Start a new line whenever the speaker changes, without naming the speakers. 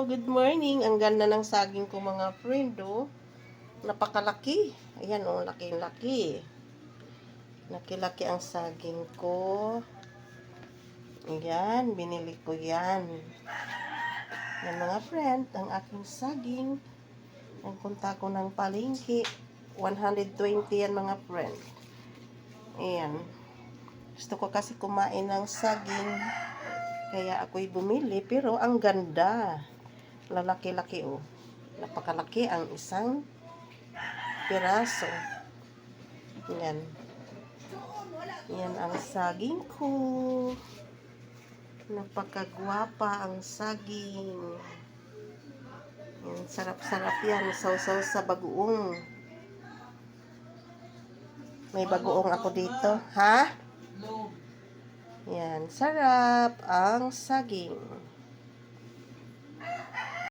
Good morning. Ang ganda ng saging ko mga friend, oh. Napakalaki. Ayan, oh, laki-laki. Laki-laki ang saging ko. Ayan, binili ko yan. Yan mga friend, ang aking saging. Nagpunta ko ng palengke. 120 yan mga friend. Ayan. Gusto ko kasi kumain ng saging. Kaya ako'y bumili. Pero ang ganda. Lalaki-laki oh. Napakalaki ang isang piraso. Yan. Yan ang saging ko. Napakagwapa ang saging. Yan, sarap-sarap yan. Sausaw sa bagoong. May bagoong ako dito. Ha? Yan, sarap ang saging.